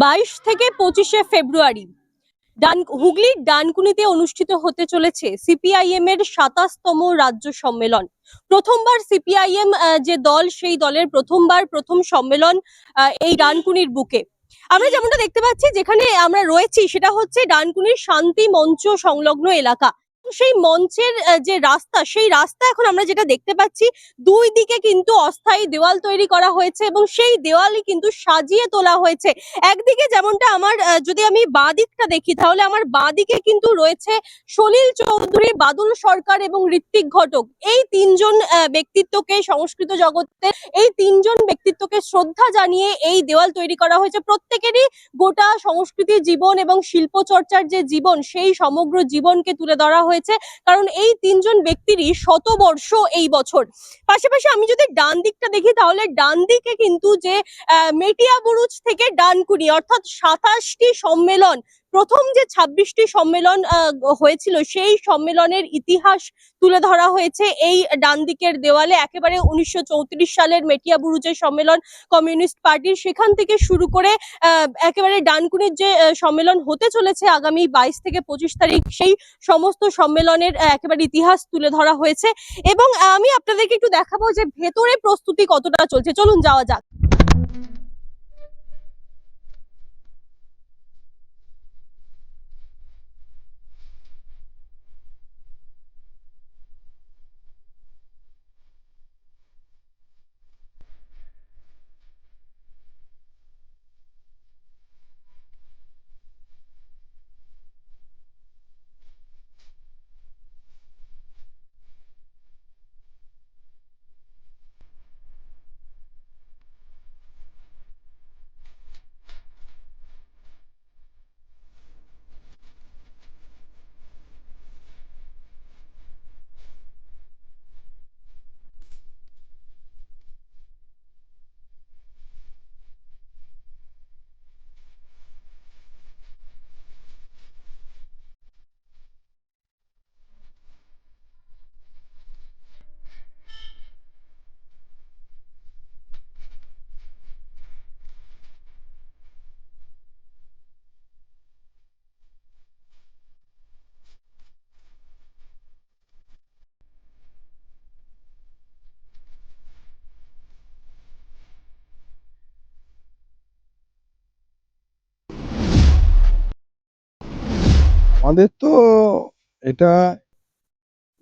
বাইশ থেকে পঁচিশে ফেব্রুয়ারি। ডান হুগলির ডানকুনিতে অনুষ্ঠিত হতে চলেছে সিপিআইএম এর সাতাশতম রাজ্য সম্মেলন। প্রথমবার সিপিআইএম যে দল, সেই দলের প্রথমবার প্রথম সম্মেলন এই ডানকুনির বুকে। আমরা যেমনটা দেখতে পাচ্ছি, যেখানে আমরা রয়েছি, সেটা হচ্ছে ডানকুনির শান্তি মঞ্চ সংলগ্ন এলাকা। সেই মঞ্চের যে রাস্তা, সেই রাস্তা এখন আমরা যেটা দেখতে পাচ্ছি, দুই দিকে কিন্তু অস্থায়ী দেওয়াল তৈরি করা হয়েছে এবং সেই দেওয়ালই কিন্তু সাজিয়ে তোলা হয়েছে। একদিকে যেমনটা আমার যদি আমি বাঁ দিকটা দেখি, তাহলে আমার বাঁ দিকে কিন্তু রয়েছে সলিল চৌধুরী, বাদল সরকার এবং ঋত্বিক ঘটক। এই তিনজন ব্যক্তিত্বকে সংস্কৃত জগতে, এই তিনজন ব্যক্তিত্বকে শ্রদ্ধা জানিয়ে এই দেওয়াল তৈরি করা হয়েছে। প্রত্যেকেরই গোটা সংস্কৃতি জীবন এবং শিল্প চর্চার যে জীবন, সেই সমগ্র জীবনকে তুলে ধরা হয়েছে। কারণ এই তিনজন ব্যক্তিরই শতবর্ষ এই বছর। পাশাপাশি আমি যদি ডান দিকটা দেখি, তাহলে ডান দিকে কিন্তু যে মেটিয়া বুরুজ থেকে ডানকুনি, অর্থাৎ সাতাশটি সম্মেলন প্রথম যে ছাব্বিশটি সম্মেলন হয়েছিল, সেই সম্মেলনের ইতিহাস তুলে ধরা হয়েছে এই ডান দিকের দেওয়ালে। একেবারে উনিশশো চৌত্রিশ সালের মেটিয়া বুরুজের সম্মেলন কমিউনিস্ট পার্টির সেখান থেকে শুরু করে একেবারে ডানকুনির যে সম্মেলন হতে চলেছে আগামী বাইশ থেকে পঁচিশ তারিখ, সেই সমস্ত সম্মেলনের একেবারে ইতিহাস তুলে ধরা হয়েছে। এবং আমি আপনাদেরকে একটু দেখাবো যে ভেতরে প্রস্তুতি কতটা চলছে। চলুন যাওয়া যাক। আমাদের তো এটা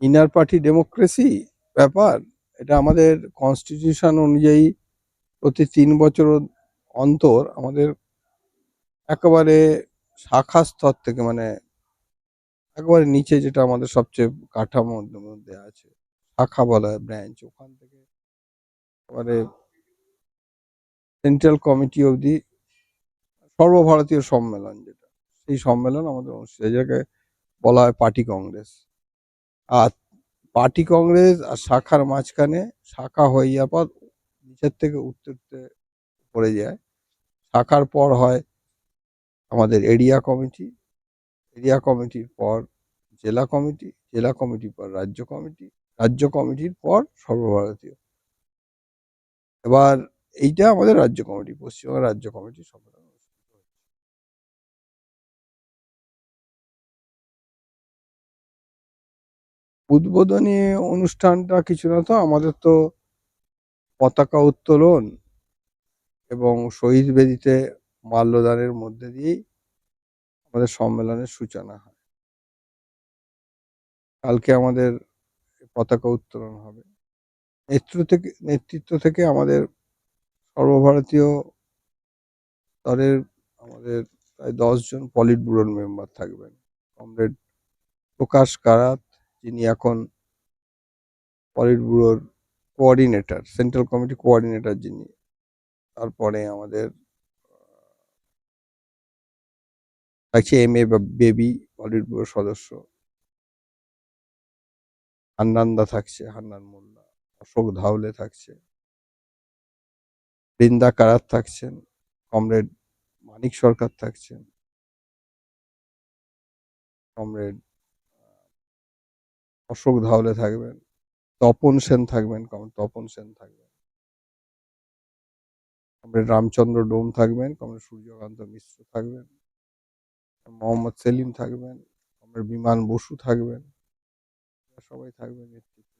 ইনার পার্টি ডেমোক্রেসি ব্যাপার, এটা আমাদের কনস্টিটিউশন অনুযায়ী প্রতি তিন বছর অন্তর আমাদের একেবারে শাখা স্তর থেকে মানে একেবারে নিচে যেটা আমাদের সবচেয়ে কাঠামোর মধ্যে আছে, শাখা বলা হয় ব্রাঞ্চ ওখান থেকে একেবারে সেন্ট্রাল কমিটি অবধি সর্বভারতীয় সম্মেলন যেটা। সেই সম্মেলন আমাদের হয়, যেটাকে বলা হয় পার্টি কংগ্রেস। আর পার্টি কংগ্রেস আর শাখার মাঝখানে শাখা হয়ে যাওয়ার পর নিচের থেকে উঠতে উঠতে পড়ে যায়। শাখার পর হয় আমাদের এরিয়া কমিটি। এরিয়া কমিটির পর জেলা কমিটি জেলা কমিটির পর রাজ্য কমিটি রাজ্য কমিটির পর সর্বভারতীয়। এবার এইটা আমাদের রাজ্য কমিটি পশ্চিমবঙ্গের রাজ্য কমিটি সম্মেলন। উদ্বোধনী অনুষ্ঠানটা কিছু না তো আমাদের তো পতাকা উত্তোলন এবং শহীদ বেদিতে মাল্যদানের মধ্যে দিয়েই আমাদের সম্মেলনের সূচনা হয়। কালকে আমাদের পতাকা উত্তোলন হবে। নেতৃত্ব থেকে নেতৃত্ব থেকে আমাদের সর্বভারতীয় স্তরের আমাদের প্রায় দশজন পলিট ব্যুরোর মেম্বার থাকবেন। কমরেড প্রকাশ কারাত যিনি এখন পলিট ব্যুরোর কোঅর্ডিনেটর সেন্ট্রাল কমিটি কোঅর্ডিনেটর যিনি, তারপরে আমাদের থাকছে এম এ বেবি পলিট ব্যুরোর সদস্য। হান্নানদা থাকছে, হান্নান মোল্লা, অশোক ধাউলে থাকছে। বৃন্দা কারাত থাকছেন, কমরেড মানিক সরকার থাকছেন। কমরেড অশোক ধাওলে থাকবেন, তপন সেন থাকবেন কমরেড তপন সেন থাকবেন। কমরেড রামচন্দ্র ডোম থাকবেন কমরেড সূর্যকান্ত মিশ্র থাকবেন। মোহাম্মদ সেলিম থাকবেন কমরেড বিমান বসু থাকবেন। সবাই থাকবেন নেতৃত্বে।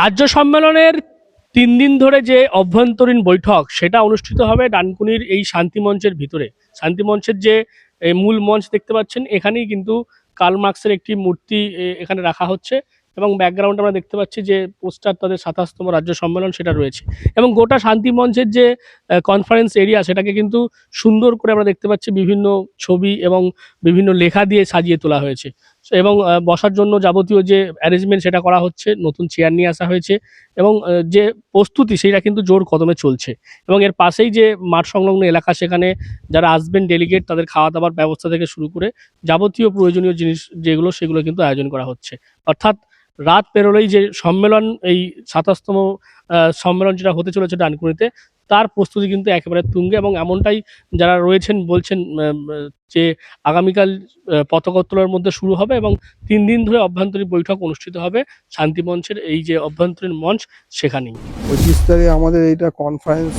রাজ্য সম্মেলনের তিন দিন ধরে যে অভ্যন্তরীণ বৈঠক, সেটা অনুষ্ঠিত হবে ডানকুনির এই শান্তি মঞ্চের ভিতরে। শান্তি মঞ্চের যে মূল মঞ্চ দেখতে পাচ্ছেন, এখানেই কিন্তু কার্ল মার্কসের একটি মূর্তি এখানে রাখা হচ্ছে এবং ব্যাকগ্রাউন্ডে আমরা দেখতে পাচ্ছি যে পোস্টার তাদের সাতাশতম রাজ্য সম্মেলন সেটা রয়েছে। এবং গোটা শান্তি মঞ্চের যে কনফারেন্স এরিয়া সেটাকে কিন্তু সুন্দর করে আমরা দেখতে পাচ্ছি বিভিন্ন ছবি এবং বিভিন্ন লেখা দিয়ে সাজিয়ে তোলা হয়েছে। এবং বসার জন্য যাবতীয় যে অ্যারেঞ্জমেন্ট সেটা করা হচ্ছে, নতুন চেয়ার নিয়ে আসা হয়েছে এবং যে প্রস্তুতি সেটা কিন্তু জোর কদমে চলছে। এবং এর পাশেই যে মাঠ সংলগ্ন এলাকা সেখানে যারা আসবেন ডেলিগেট তাদের খাওয়া দাওয়ার ব্যবস্থা থেকে শুরু করে যাবতীয় প্রয়োজনীয় জিনিস যেগুলো সেগুলো কিন্তু আয়োজন করা হচ্ছে। অর্থাৎ রাত পেরোলেই যে সম্মেলন, এই সাতাশতম সম্মেলন যেটা হতে চলেছে ডানকুনিতে তার প্রস্তুতি কিন্তু একেবারে তুঙ্গে এবং এমনটাই যারা রয়েছেন বলছেন যে আগামীকাল পতাকা মধ্যে শুরু হবে এবং তিন দিন ধরে অভ্যন্তরীণ বৈঠক অনুষ্ঠিত হবে শান্তি মঞ্চের এই যে অভ্যন্তরীণ মঞ্চ সেখানেই। পঁচিশ তারিখে আমাদের এইটা কনফারেন্স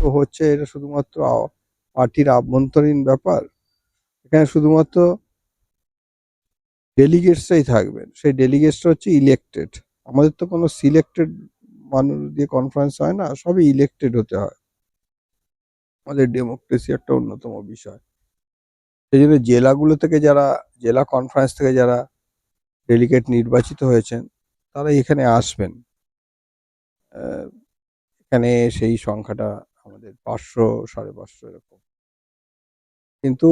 তো হচ্ছে এটা শুধুমাত্র পার্টির আভ্যন্তরীণ ব্যাপার। এখানে শুধুমাত্র ডেলিগেটসরাই থাকবেন। সেই ডেলিগেটসরা হচ্ছে ইলেক্টেড আমাদের তো কোনো সিলেক্টেড মানুষ দিয়ে কনফারেন্স হয় না, সবই ইলেক্টেড হতে হয়। আমাদের ডেমোক্রেসি একটা অন্যতম বিষয়। সেই জন্য জেলাগুলো থেকে যারা, জেলা কনফারেন্স থেকে যারা ডেলিগেট নির্বাচিত হয়েছেন তারা এখানে আসবেন। এখানে সেই সংখ্যাটা আমাদের পাঁচশো, সাড়ে পাঁচশো এরকম। কিন্তু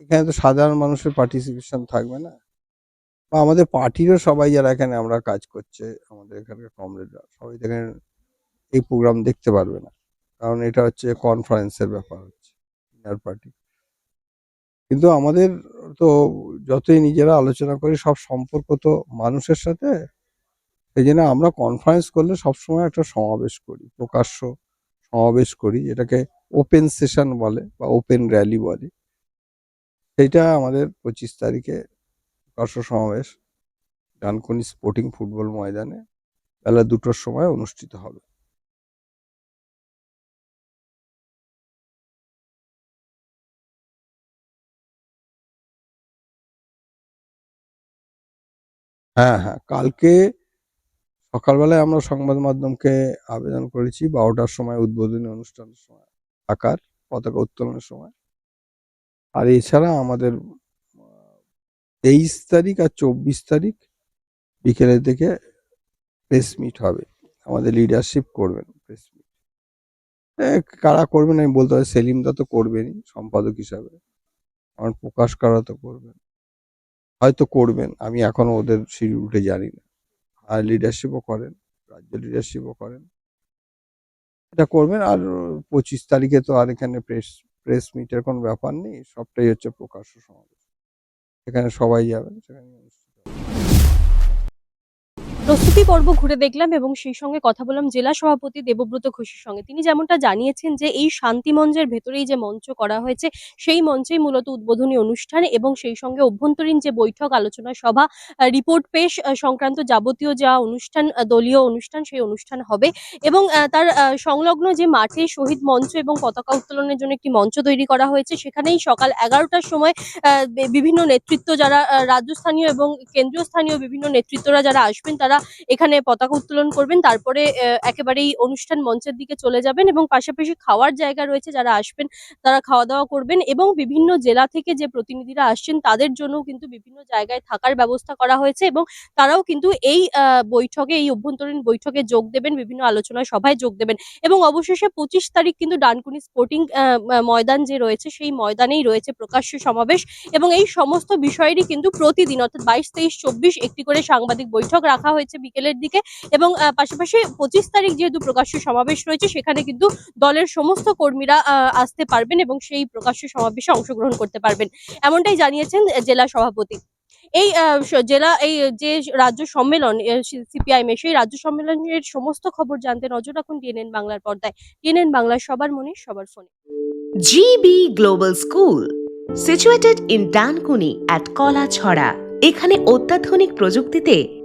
এখানে তো সাধারণ মানুষের পার্টিসিপেশন থাকবে না। বা আমাদের পার্টিরও সবাই যারা এখানে আমরা কাজ করছে, আমাদের এখানকার কমরেডরা সবাই এখানে এই প্রোগ্রাম দেখতে পারবে না। কারণ এটা হচ্ছে কনফারেন্সের ব্যাপার হচ্ছে ইনার পার্টি কিন্তু আমাদের তো যতই নিজেরা আলোচনা করি, সব সম্পর্ক তো মানুষের সাথে। সেই জন্য আমরা কনফারেন্স করলে সবসময় একটা সমাবেশ করি, প্রকাশ্য সমাবেশ করি, যেটাকে ওপেন সেশন বলে বা ওপেন র্যালি বলে। সেইটা আমাদের পঁচিশ তারিখে প্রকাশ্য সমাবেশ, ডানকুনি স্পোর্টিং ফুটবল ময়দানে বেলা দুটোর সময় অনুষ্ঠিত হবে। হ্যাঁ হ্যাঁ কালকে সকালবেলায় আমরা সংবাদ মাধ্যমকে আবেদন করেছি বারোটার সময়, উদ্বোধনী অনুষ্ঠানের সময় আকার পতাকা উত্তোলনের সময়। আর এছাড়া আমাদের তেইশ তারিখ আর চব্বিশ তারিখ বিকেলের দিকে প্রেস মিট হবে। আমাদের লিডারশিপ করবেন প্রেস মিট কারা করবেন আমি বলতে পারি সেলিম দা তো করবেনই, সম্পাদক হিসাবে। আমার প্রকাশ কারা তো করবেন। হয়তো করবেন, আমি এখনও ওদের শিডিউলটা জানি না। আর লিডারশিপও করেন, রাজ্য লিডারশিপও করেন। এটা করবেন, আর পঁচিশ তারিখে তো আর এখানে প্রেস প্রেস মিটের কোনো ব্যাপার নেই, সবটাই হচ্ছে প্রকাশ্য সমাবেশ। সেখানে সবাই যাবেন সেখানে অনুষ্ঠিত হবে। প্রস্তুতি পর্ব ঘুরে দেখলাম এবং সেই সঙ্গে কথা বললাম জেলা সভাপতি দেবব্রত ঘোষের সঙ্গে। তিনি যেমনটা জানিয়েছেন যে, এই শান্তি মঞ্চের ভেতরেই যে মঞ্চ করা হয়েছে, সেই মঞ্চেই মূলত উদ্বোধনী অনুষ্ঠান এবং সেই সঙ্গে অভ্যন্তরীণ যে বৈঠক, আলোচনা সভা রিপোর্ট পেশ সংক্রান্ত যাবতীয় যা অনুষ্ঠান দলীয় অনুষ্ঠান, সেই অনুষ্ঠান হবে এবং তার সংলগ্ন যে মাঠে শহীদ মঞ্চ এবং পতাকা উত্তোলনের জন্য একটি মঞ্চ তৈরি করা হয়েছে, সেখানেই সকাল এগারোটার সময় বিভিন্ন নেতৃত্ব যারা রাজ্যস্থানীয় এবং কেন্দ্রীয় স্থানীয় বিভিন্ন নেতৃত্বরা যারা আসবেন, তারা এখানে পতাকা উত্তোলন করবেন, তারপরে একেবারেই অনুষ্ঠান মঞ্চের দিকে চলে যাবেন এবং পাশাপাশি খাওয়ার জায়গা রয়েছে যারা আসবেন, তারা খাওয়া দাওয়া করবেন এবং বিভিন্ন জেলা থেকে যে প্রতিনিধিরা আসছেন, তাদের জন্য কিন্তু বিভিন্ন জায়গায় থাকার ব্যবস্থা করা হয়েছে এবং তারাও কিন্তু এই বৈঠকে, এই অভ্যন্তরীণ বৈঠকে যোগ দেবেন, বিভিন্ন আলোচনা সভায় যোগ দেবেন এবং অবশেষে পঁচিশ তারিখ কিন্তু ডানকুনি স্পোর্টিং ময়দান যে রয়েছে, সেই ময়দানেই রয়েছে প্রকাশ্য সমাবেশ এবং এই সমস্ত বিষয়েরই কিন্তু প্রতিদিন, অর্থাৎ বাইশ, তেইশ, চব্বিশ একটি করে সাংবাদিক বৈঠক রাখা হয়েছে। হয়েছে বিকেলের দিকে এবং পাশাপাশি পঁচিশ তারিখ যেহেতু প্রকাশ্য সমাবেশ রয়েছে, সেখানে কিন্তু দলের সমস্ত কর্মীরা আসতে পারবেন এবং সেই প্রকাশ্য সমাবেশে অংশগ্রহণ করতে পারবেন। এমনটাই জানিয়েছেন জেলা সভাপতি। এই জেলা, এই, যে রাজ্য সম্মেলন সিপিআইএম সেই রাজ্য সম্মেলনের সমস্ত খবর জানতে নজর রাখুন ডিএনএন বাংলার পর্দায়। ডিএনএন বাংলার সবার মনে, সবার ফোনে। GB global school, situated in Dankuni at Kalachhara. এখানে অত্যাধুনিক প্রযুক্তিতে